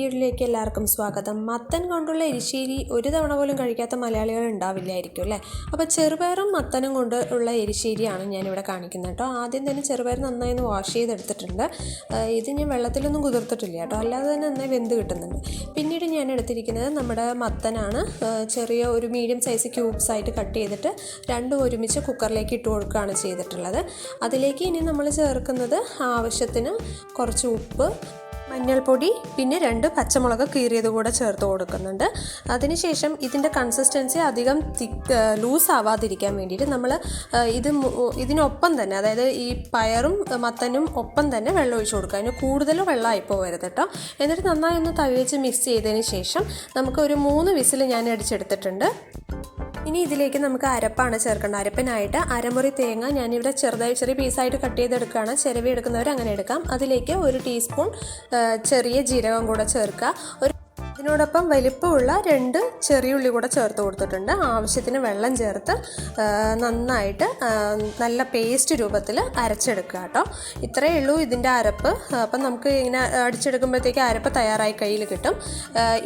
വീഡിയോയിലേക്ക് എല്ലാവർക്കും സ്വാഗതം. മത്തൻ കൊണ്ടുള്ള എരിശ്ശേരി ഒരു തവണ പോലും കഴിക്കാത്ത മലയാളികൾ ഉണ്ടാവില്ലായിരിക്കും അല്ലേ? അപ്പോൾ ചെറുപയറും മത്തനും കൊണ്ടുള്ള എരിശ്ശേരിയാണ് ഞാനിവിടെ കാണിക്കുന്നത് കേട്ടോ. ആദ്യം തന്നെ ചെറുപയർ നന്നായി ഒന്ന് വാഷ് ചെയ്തെടുത്തിട്ടുണ്ട്. ഇത് ഞാൻ വെള്ളത്തിലൊന്നും കുതിർത്തിട്ടില്ല കേട്ടോ. അല്ലാതെ തന്നെ നന്നായി വെന്ത് കിട്ടുന്നുണ്ട്. പിന്നീട് ഞാൻ എടുത്തിരിക്കുന്നത് നമ്മുടെ മത്തനാണ്. ചെറിയ ഒരു മീഡിയം സൈസ് ക്യൂബ്സ് ആയിട്ട് കട്ട് ചെയ്തിട്ട് രണ്ടും ഒരുമിച്ച് കുക്കറിലേക്ക് ഇട്ട് കൊടുക്കുകയാണ് ചെയ്തിട്ടുള്ളത്. അതിലേക്ക് ഇനി നമ്മൾ ചേർക്കുന്നത് ആവശ്യത്തിന് കുറച്ച് ഉപ്പ് മഞ്ഞൾപ്പൊടി പിന്നെ രണ്ട് പച്ചമുളക് കീറിയത് കൂടെ ചേർത്ത് കൊടുക്കുന്നുണ്ട്. അതിനുശേഷം ഇതിന്റെ കൺസിസ്റ്റൻസി അധികം തിക്ക് ലൂസ് ആവാതിരിക്കാൻ വേണ്ടിയിട്ട് നമ്മൾ ഇത് ഇതിനൊപ്പം തന്നെ അതായത് ഈ പയറും മത്തനും ഒപ്പം തന്നെ വെള്ളം ഒഴിച്ച് കൊടുക്കുക. അതിന് കൂടുതൽ വെള്ളമായി പോകരുത് കേട്ടോ. എന്നിട്ട് നന്നായി ഒന്ന് തവിച്ച് വെച്ച് മിക്സ് ചെയ്തതിന് ശേഷം നമുക്ക് ഒരു മൂന്ന് വിസിൽ ഞാൻ അടിച്ചെടുത്തിട്ടുണ്ട്. ഇനി ഇതിലേക്ക് നമുക്ക് അരപ്പാണ് ചേർക്കേണ്ടത്. അരപ്പിനായിട്ട് അരമുറി തേങ്ങ ഞാനിവിടെ ചെറുതായി ചെറിയ പീസായിട്ട് കട്ട് ചെയ്തെടുക്കുകയാണ്. ചിരവി എടുക്കുന്നവർ അങ്ങനെ എടുക്കാം. അതിലേക്ക് ഒരു ടീസ്പൂൺ ചെറിയ ജീരകം കൂടെ ചേർക്കുക. ഒരു ഇതിനോടൊപ്പം വലിപ്പമുള്ള രണ്ട് ചെറിയ ഉള്ളി കൂടെ ചേർത്ത് കൊടുത്തിട്ടുണ്ട്. ആവശ്യത്തിന് വെള്ളം ചേർത്ത് നന്നായിട്ട് നല്ല പേസ്റ്റ് രൂപത്തിൽ അരച്ചെടുക്കുക കേട്ടോ. ഇത്രയേ ഉള്ളൂ ഇതിന്റെ അരപ്പ്. അപ്പം നമുക്ക് ഇങ്ങനെ അടിച്ചെടുക്കുമ്പോഴത്തേക്ക് അരപ്പ് തയ്യാറായി കയ്യിൽ കിട്ടും.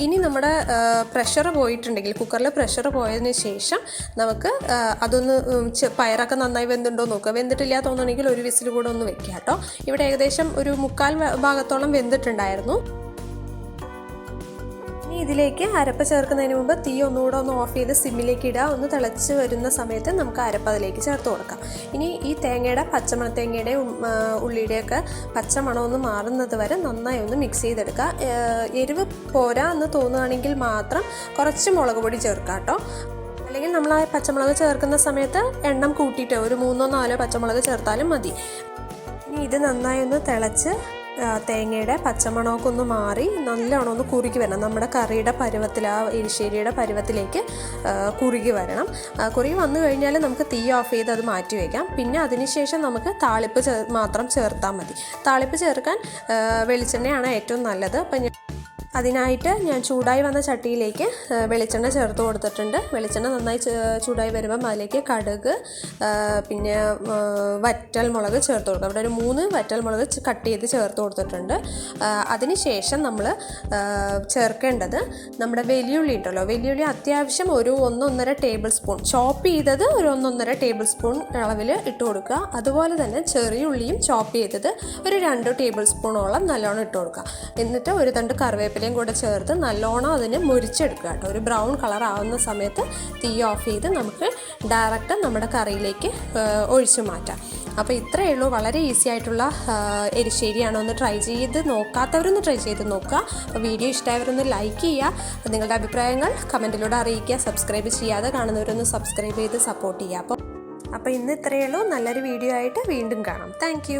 ഇനി നമ്മുടെ പ്രഷർ പോയിട്ടുണ്ടെങ്കിൽ കുക്കറിൽ പ്രഷർ പോയതിന് ശേഷം നമുക്ക് അതൊന്ന് പയറൊക്കെ നന്നായി വെന്തുണ്ടോ നോക്കുക. വെന്തിട്ടില്ല തോന്നുകയാണെങ്കിൽ ഒരു വിസിൽ കൂടെ ഒന്ന് വെക്കുക കേട്ടോ. ഇവിടെ ഏകദേശം ഒരു മുക്കാൽ ഭാഗത്തോളം വെന്തിട്ടുണ്ടായിരുന്നു. ഇതിലേക്ക് അരപ്പ് ചേർക്കുന്നതിന് മുമ്പ് തീ ഒന്നുകൂടെ ഒന്ന് ഓഫ് ചെയ്ത് സിമ്മിലേക്ക് ഇടുക. ഒന്ന് തിളച്ച് വരുന്ന സമയത്ത് നമുക്ക് അരപ്പ് അതിലേക്ക് ചേർത്ത് കൊടുക്കാം. ഇനി ഈ തേങ്ങയുടെ പച്ചമണ തേങ്ങയുടെ ഉള്ളിയുടെയൊക്കെ പച്ചമണം ഒന്ന് മാറുന്നത് വരെ നന്നായി ഒന്ന് മിക്സ് ചെയ്തെടുക്കുക. എരിവ് പോരാ എന്ന് തോന്നുകയാണെങ്കിൽ മാത്രം കുറച്ച് മുളക് പൊടി ചേർക്കാം കേട്ടോ. അല്ലെങ്കിൽ നമ്മൾ ആ പച്ചമുളക് ചേർക്കുന്ന സമയത്ത് എണ്ണം കൂട്ടിയിട്ട് ഒരു മൂന്നോ നാലോ പച്ചമുളക് ചേർത്താലും മതി. ഇനി ഇത് നന്നായി ഒന്ന് തിളച്ച് തേങ്ങയുടെ പച്ചമണമൊക്കെ ഒന്ന് മാറി നല്ലോണം ഒന്ന് കുറുകി വരണം. നമ്മുടെ കറിയുടെ പരുവത്തിൽ ആ എരിശ്ശേരിയുടെ പരുവത്തിലേക്ക് കുറുകി വരണം. കുറി കുറുകി വന്നു കഴിഞ്ഞാൽ നമുക്ക് തീ ഓഫ് ചെയ്ത് അത് മാറ്റി വയ്ക്കാം പിന്നെ അതിനുശേഷം നമുക്ക് താളിപ്പ് ചേർ മാത്രം ചേർത്താൽ മതി. താളിപ്പ് ചേർക്കാൻ വെളിച്ചെണ്ണയാണ് ഏറ്റവും നല്ലത്. അപ്പം അതിനായിട്ട് ഞാൻ ചൂടായി വന്ന ചട്ടിയിലേക്ക് വെളിച്ചെണ്ണ ചേർത്ത് കൊടുത്തിട്ടുണ്ട്. വെളിച്ചെണ്ണ നന്നായി ചൂടായി വരുമ്പം അതിലേക്ക് കടുക് പിന്നെ വറ്റൽ മുളക് ചേർത്ത് കൊടുക്കും. അവിടെ ഒരു മൂന്ന് വറ്റൽ മുളക് കട്ട് ചെയ്ത് ചേർത്ത് കൊടുത്തിട്ടുണ്ട്. അതിനുശേഷം നമ്മൾ ചേർക്കേണ്ടത് നമ്മുടെ വെല്ലുള്ളി ഉണ്ടല്ലോ. വെല്ലുള്ളി അത്യാവശ്യം ഒരു ഒന്നൊന്നര ടേബിൾ സ്പൂൺ. ചോപ്പ് ചെയ്തത് ഒരു ഒന്നൊന്നര ടേബിൾ സ്പൂൺ അളവിൽ ഇട്ട് കൊടുക്കുക. അതുപോലെ തന്നെ ചെറിയ ഉള്ളിയും ചോപ്പ് ചെയ്തത് ഒരു രണ്ട് ടേബിൾ സ്പൂണോളം നല്ലോണം ഇട്ട് കൊടുക്കുക. എന്നിട്ട് ഒരു തണ്ട് കറിവേപ്പിലയും കൂടെ ചേർത്ത് നല്ലോണം അതിനെ മുരിച്ചെടുക്കുക കേട്ടോ. ഒരു ബ്രൗൺ കളർ ആവുന്ന സമയത്ത് തീ ഓഫ് ചെയ്ത് നമുക്ക് ഡയറക്റ്റ് നമ്മുടെ കറിയിലേക്ക് ഒഴിച്ചു മാറ്റാം. അപ്പോൾ ഇത്രയേ ഉള്ളൂ. വളരെ ഈസി ആയിട്ടുള്ള എരിശ്ശേരിയാണ്. ഒന്ന് ട്രൈ ചെയ്ത് നോക്കാത്തവരൊന്ന് ട്രൈ ചെയ്ത് നോക്കുക. അപ്പോൾ വീഡിയോ ഇഷ്ടമായവരൊന്ന് ലൈക്ക് ചെയ്യുക. നിങ്ങളുടെ അഭിപ്രായങ്ങൾ കമന്റിലൂടെ അറിയിക്കുക. സബ്സ്ക്രൈബ് ചെയ്യാതെ കാണുന്നവരൊന്ന് സബ്സ്ക്രൈബ് ചെയ്ത് സപ്പോർട്ട് ചെയ്യുക. അപ്പോൾ അപ്പോൾ ഇന്ന് ഇത്രയേ ഉള്ളൂ. നല്ലൊരു വീഡിയോ ആയിട്ട് വീണ്ടും കാണാം. താങ്ക്